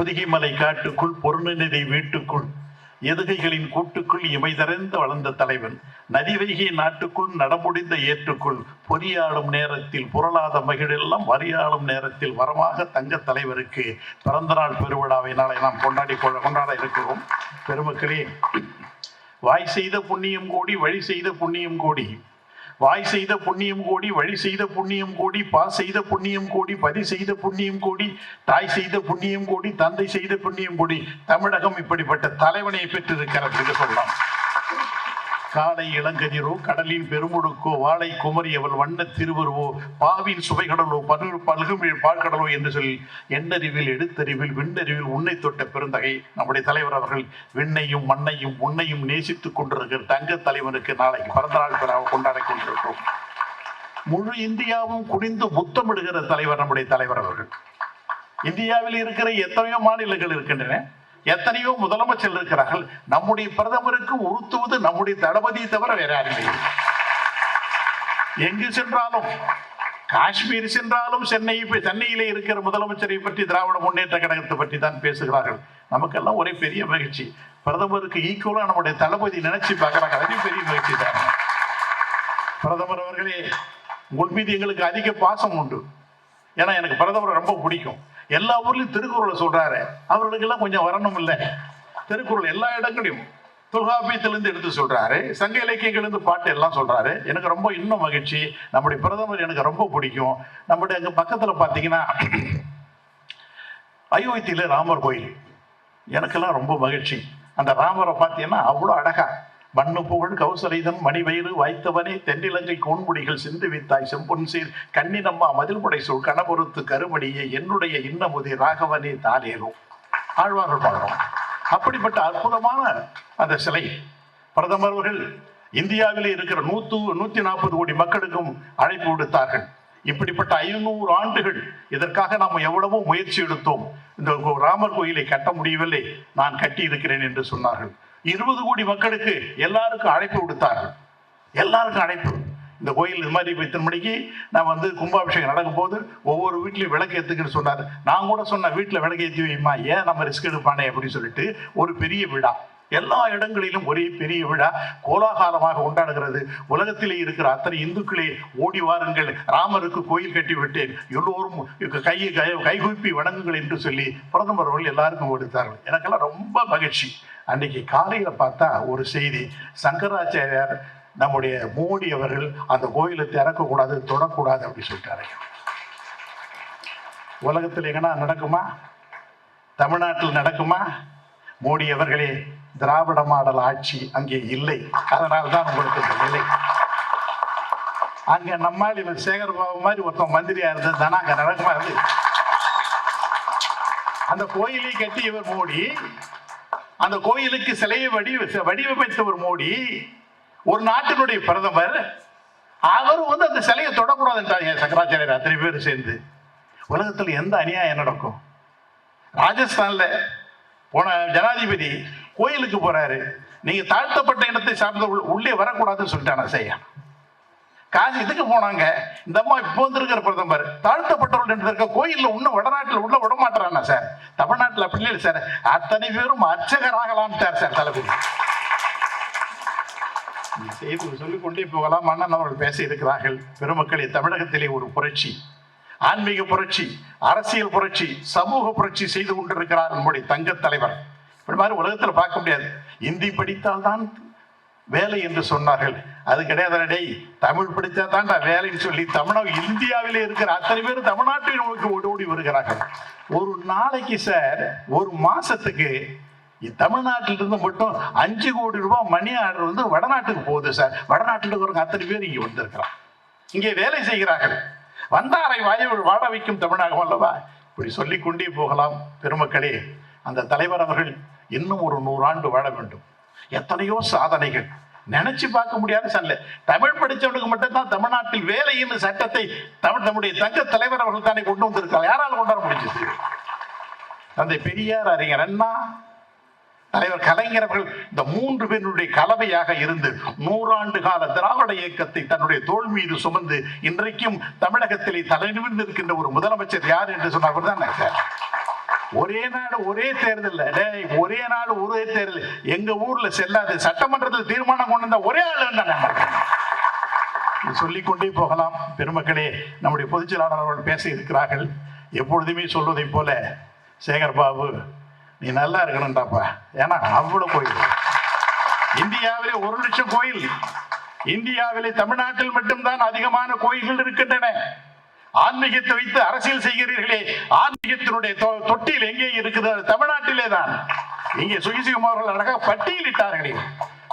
பொதிகை மலை காட்டுக்குள் பொருணநிதி வீட்டுக்குள் எதுகைகளின் கூட்டுக்குள் இமைதறிந்து வளர்ந்த தலைவன் நதிவைகை நாட்டுக்குள் நடமுடிந்த ஏற்றுக்குள் பொறியாளும் நேரத்தில் புரளாத மகிழெல்லாம் வரியாளும் நேரத்தில் வரமாக தங்க தலைவருக்கு பிறந்தநாள் பெருவிழாவை நாளை நாம் கொண்டாடி கொள்ள- கொண்டாட இருக்கிறோம். பெருமக்களே வாய் செய்த புண்ணியம் கோடி வழி செய்த புண்ணியம் கோடி வாய் செய்த புண்ணியம் கோடி வழி செய்த புண்ணியம் கோடி பா செய்த புண்ணியம் கோடி பதி செய்த புண்ணியம் கோடி தாய் செய்த புண்ணியம் கோடி தந்தை செய்த புண்ணியம் கோடி தமிழகம் இப்படிப்பட்ட தலைவனை பெற்றிருக்கிறது சொல்லலாம். காலை இளங்கதிரோ கடலின் பெருமுடுக்கோ வாழை குமரியவள் வண்ண திருவருவோ பாவின் சுவைகடலோ பரு பல்குமிழ் பாழ்கடலோ என்று சொல்லி எண்ணறிவில் எடுத்தறிவில் விண்ணறிவில் உன்னை தொட்ட பெருந்தகை. நம்முடைய தலைவர் அவர்கள் விண்ணையும் மண்ணையும் உன்னையும் நேசித்துக் கொண்டிருக்கிற தங்க தலைவனுக்கு நாளைக்கு பிறந்தநாள் விழாவை கொண்டாடி கொண்டிருக்கிறோம் முழு இந்தியாவும் குனிந்து முத்தமிடுகிற தலைவர் நம்முடைய தலைவர் அவர்கள். இந்தியாவில் இருக்கிற எத்தனையோ மாநிலங்கள் இருக்கின்றன. எத்தனையோ முதலமைச்சர் இருக்கிறார்கள். நம்முடைய பிரதமருக்கு உறுத்துவது நம்முடைய தளபதியை தவிர வேற யாருமே இல்லை. எங்கு சென்றாலும் காஷ்மீர் சென்றாலும் சென்னை சென்னையிலே இருக்கிற முதலமைச்சரை பற்றி திராவிட முன்னேற்ற கழகத்தை பற்றி தான் பேசுகிறார்கள். நமக்கெல்லாம் ஒரே பெரிய மகிழ்ச்சி. பிரதமருக்கு ஈக்குவலா நம்முடைய தளபதி நினைச்சு பார்க்கறாங்க. அதே பெரிய மகிழ்ச்சி தான். பிரதமர் அவர்களே உங்கள் மீது எங்களுக்கு அதிக பாசம் உண்டு. ஏன்னா எனக்கு பிரதமரை ரொம்ப பிடிக்கும். எல்லா ஊர்லயும் திருக்குறளை சொல்றாரு. அவர்களுக்கெல்லாம் கொஞ்சம் வரணும் இல்லை திருக்குறள் எல்லா இடங்களையும் தொல்காப்பியத்திலிருந்து எடுத்து சொல்றாரு. சங்க இலக்கியங்கள்லேருந்து பாட்டு எல்லாம் சொல்றாரு. எனக்கு ரொம்ப இன்னும் மகிழ்ச்சி. நம்முடைய பிரதமர் எனக்கு ரொம்ப பிடிக்கும். நம்முடைய அங்க பக்கத்துல பார்த்தீங்கன்னா அயோத்தியில ராமர் கோயில். எனக்கெல்லாம் ரொம்ப மகிழ்ச்சி. அந்த ராமரை பார்த்தீங்கன்னா அவ்வளோ அழகா மண்ணு புகழ் கௌசலைதன் மணிவயிறு வாய்த்தவனே தென்னிலங்கை கோன்முடிகள் சிந்து வித்தாய் செம்பொன் சீர் கண்ணினம்மா மதில்முடை சொல் கணபொருத்து கருமணியே என்னுடைய இன்னமுதி ராகவனே தானேரும் ஆழ்வார்கள் பாடுறோம் அப்படிப்பட்ட அற்புதமான அந்த சிலை. பிரதமர் அவர்கள் இந்தியாவிலே இருக்கிற நூத்து நூத்தி நாற்பது கோடி மக்களுக்கும் அழைப்பு விடுத்தார்கள். இப்படிப்பட்ட ஐநூறு ஆண்டுகள் இதற்காக நாம் எவ்வளவோ முயற்சி எடுத்தோம். இந்த கோ- ராமர் கோயிலை கட்ட முடியவில்லை. நான் கட்டி இருக்கிறேன் என்று சொன்னார்கள். இருபது கோடி மக்களுக்கு எல்லாருக்கும் அழைப்பு விடுத்தார்கள். எல்லாருக்கும் அழைப்பு. இந்த கோயில் இது மாதிரி இத்தனை மணிக்கு நான் வந்து கும்பாபிஷேகம் நடக்கும் போது ஒவ்வொரு வீட்லையும் விளக்கு ஏற்றுக்குன்னு சொன்னார். நான் கூட சொன்னேன் வீட்டில் விளக்கு ஏற்றி வைமா ஏன் நம்ம ரிஸ்க் எடுப்பானே? அப்படின்னு சொல்லிட்டு ஒரு பெரிய விழா. எல்லா இடங்களிலும் ஒரே பெரிய விழா கோலாகலமாக கொண்டாடுகிறது உலகத்திலே இருக்கிற அத்தனை இந்துக்களே ஓடி வாருங்கள். ராமருக்கு கோயில் கட்டி விட்டேன் எல்லோரும் கையை கை கைகுப்பி வணங்குங்கள் என்று சொல்லி பிரதமர் அவர்கள் எல்லாருக்கும் கொடுத்தார்கள் எனக்கெல்லாம் ரொம்ப மகிழ்ச்சி. அன்னைக்கு காலையில பார்த்தா ஒரு செய்தி. சங்கராச்சாரியார் நம்முடைய மோடி அவர்கள் அந்த கோயிலை திறக்கக்கூடாது தொடக்கூடாது அப்படி சொல்லிட்டாரு. உலகத்தில் எங்கன்னா நடக்குமா? தமிழ்நாட்டில் நடக்குமா? மோடி அவர்களே திராவிட மாடல் ஆட்சி அங்கே இல்லை. அதனால்தான் உங்களுக்கு இந்த நிலை. அங்க நம்மால் சேகர்பாபு சேகர் மாதிரி ஒருத்தன் மந்திரியா இருந்தது தானே அங்க நடக்குமாது அந்த கோயிலை கட்டியவர் மோடி அந்த கோயிலுக்கு சிலையை வடி வடிவமைத்தவர் மோடி ஒரு நாட்டினுடைய பிரதமர் அவரும் வந்து அந்த சிலையை தொடக்கூடாதுன்றாங்க சங்கராச்சாரியர் அத்தனை பேர் சேர்ந்து. உலகத்தில் எந்த அநியாயம் நடக்கும்? ராஜஸ்தான்ல போன ஜனாதிபதி கோயிலுக்கு போறாரு. நீங்க தாழ்த்தப்பட்ட இனத்தை சார்ந்த உள்ளே வரக்கூடாதுன்னு சொல்லிட்டான செய்ய காசு இதுக்கு போனாங்க? இந்த அம்மா இப்போ வந்திருக்கிற பிரதமர். தாழ்த்தப்பட்டவர்கள் என்று இருக்க கோயில்ல இன்னும் வடநாட்டில் உள்ள விட மாட்டானா சார்? தமிழ்நாட்டில் அப்படி இல்லை சார். அத்தனை பேரும் அர்ச்சகராகலாம்ட்டார் சார் தளபதி இந்த செய்தி சொல்லிக் கொண்டே போகலாம். அண்ணன் அவர்கள் பேச இருக்கிறார்கள். பெருமக்களே தமிழகத்திலே ஒரு புரட்சி. ஆன்மீக புரட்சி அரசியல் புரட்சி சமூக புரட்சி செய்து கொண்டிருக்கிறார் நம்முடைய தங்க தலைவர். அப்படி மாதிரி உலகத்தில் பார்க்க முடியாது. இந்தி படித்தால் தான் வேலை என்று சொன்னார்கள். அது கிடையாது டேய் தமிழ் படித்தா தான்டா வேலைன்னு சொல்லி தமிழக இந்தியாவிலே இருக்கிற அத்தனை பேர் தமிழ்நாட்டில் நோக்கி ஓடி ஓடி வருகிறார்கள். ஒரு நாளைக்கு சார் ஒரு மாசத்துக்கு தமிழ்நாட்டிலிருந்து மட்டும் அஞ்சு கோடி ரூபாய் மணி ஆர்டர் வந்து வடநாட்டுக்கு போகுது சார். வடநாட்டில் இருக்கிறவங்க அத்தனை பேர் இங்கே வந்திருக்கிறான் இங்கே வேலை செய்கிறார்கள். வந்தாரை வாய வாட வைக்கும் தமிழகம் அல்லவா? இப்படி சொல்லிக் கொண்டே போகலாம். பெருமக்களே அந்த தலைவர் அவர்கள் இன்னும் ஒரு நூறாண்டு வாழ வேண்டும். எத்தனையோ சாதனைகள். நினைச்சு பார்க்க முடியாத சல்ல தமிழ் படிச்சவனுக்கு மட்டும்தான் தமிழ்நாட்டில் வேலையின் சட்டத்தை தமிழ் நம்முடைய தங்க தலைவர் அவர்கள் தானே கொண்டு வந்திருக்காங்க யாரால கொண்டு வர முடிஞ்சது? தந்தை பெரியார் அறிஞர் அண்ணா தலைவர் கலைஞர் அவர்கள் இந்த மூன்று பேருடைய கலவையாக இருந்து நூறாண்டு கால திராவிட இயக்கத்தை தன்னுடைய தோல் மீது சுமந்து இன்றைக்கும் தமிழகத்திலே தலைநிமிர்ந்து இருக்கின்ற ஒரு முதலமைச்சர் யார் என்று சொன்னார் தான் சார் ஒரே நாடு ஒரே தேர்தல் டேய் ஒரே நாடு ஒரே தேர்தல். எங்க ஊர்ல செல்லாது. சட்டமன்றத்தில் தீர்மானம் கொண்டு வந்த ஒரே ஆள் சொல்லிக்கொண்டே போகலாம். பெருமக்களே நம்முடைய பொதுச்செயலாளர் அவர்கள் பேச இருக்கிறார்கள் எப்பொழுதுமே சொல்வதைப் போல சேகர் பாபு நீ நல்லா இருக்கணும்டாப்பா. ஏன்னா அவ்வளவு கோயில். இந்தியாவிலே ஒரு லட்சம் கோயில். இந்தியாவிலே தமிழ்நாட்டில் மட்டும்தான் அதிகமான கோயில்கள் இருக்கின்றன. ஆன்மீகத்தை வைத்து அரசியல் செய்கிறீர்களே ஆன்மீகத்தினுடைய தொ- தொட்டில் எங்கே இருக்குது? அது தமிழ்நாட்டிலே தான். இங்கே சுகிசிகம் அவர்கள் அழகாக பட்டியலிட்டார்களே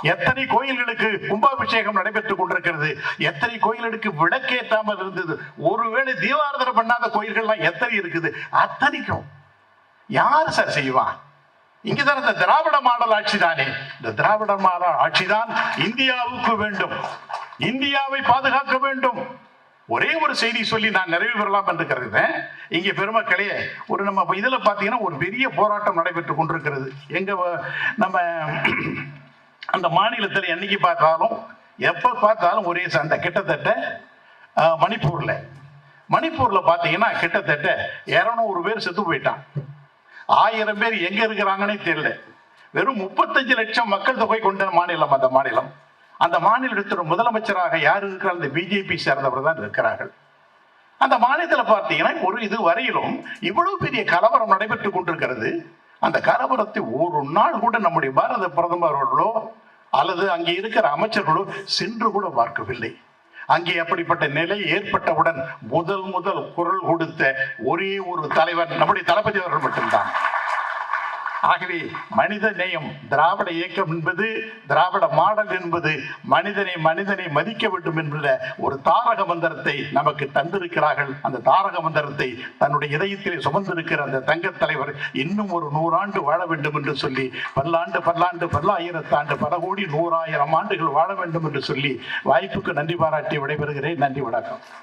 எத்தனை கோயில்களுக்கு கும்பாபிஷேகம் நடைபெற்றுக் கொண்டிருக்கிறது? எத்தனை கோயில்களுக்கு விளக்கேற்றாமல் இருந்தது? ஒருவேளை தீபாரதனை பண்ணாத கோயில்கள்லாம் எத்தனை இருக்குது? அத்தனைக்கும். யார் சார் செய்வான் இங்கதான் இந்த திராவிட மாடல் ஆட்சி தானே. இந்த திராவிட மாடல் ஆட்சிதான் இந்தியாவுக்கு வேண்டும். இந்தியாவை பாதுகாக்க வேண்டும். ஒரே ஒரு செய்தி சொல்லி நான் நிறைவு பெறலாம் என்று கருதுறேன் இங்கே பெருமக்களே ஒரு நம்ம இதில் பார்த்தீங்கன்னா ஒரு பெரிய போராட்டம் நடைபெற்று கொண்டிருக்கிறது. எங்கே நம்ம அந்த மாநிலத்தில் என்னைக்கு பார்த்தாலும் எப்போ பார்த்தாலும் ஒரே சண்டை கிட்டத்தட்ட மணிப்பூரில். மணிப்பூரில் பார்த்தீங்கன்னா கிட்டத்தட்ட இரநூறு பேர் செத்து போயிட்டான் ஆயிரம் பேர் எங்கே இருக்கிறாங்கன்னே தெரியல. வெறும் முப்பத்தஞ்சு லட்சம் மக்கள் தொகை கொண்ட மாநிலம் அந்த மாநிலம். அந்த மாநிலத்தின் முதலமைச்சராக யார் இருக்கிறார்? அந்த பிஜேபி சேர்ந்தவர் தான் இருக்கிறார்கள். அந்த மாநிலத்தில் பார்த்தீங்கன்னா ஒரு இது வரையிலும் இவ்வளவு பெரிய கலவரம் நடைபெற்றுக் கொண்டிருக்கிறது. அந்த கலவரத்தை ஒரு நாள் கூட நம்முடைய பாரத பிரதமர்களோ அல்லது அங்கே இருக்கிற அமைச்சர்களோ சென்று கூட பார்க்கவில்லை. அங்கே அப்படிப்பட்ட நிலை ஏற்பட்டவுடன் முதல் முதல் குரல் கொடுத்த ஒரே ஒரு தலைவர் நம்முடைய தளபதி அவர்கள் மட்டும்தான். ஆகவே மனித நேயம் திராவிட இயக்கம் என்பது திராவிட மாடல் என்பது மனிதனை மனிதனை மதிக்க வேண்டும் என்ற ஒரு தாரக மந்திரத்தை நமக்கு தந்திருக்கிறார்கள். அந்த தாரக மந்திரத்தை தன்னுடைய இதயத்திலே சுமந்திருக்கிற அந்த தங்கத் தலைவர் இன்னும் ஒரு நூறாண்டு வாழ வேண்டும் என்று சொல்லி பல்லாண்டு பல்லாண்டு பல்லாயிரத்தாண்டு பல கோடி நூறாயிரம் ஆண்டுகள் வாழ வேண்டும் என்று சொல்லி வாய்ப்புக்கு நன்றி பாராட்டி விடைபெறுகிறேன். நன்றி வணக்கம்.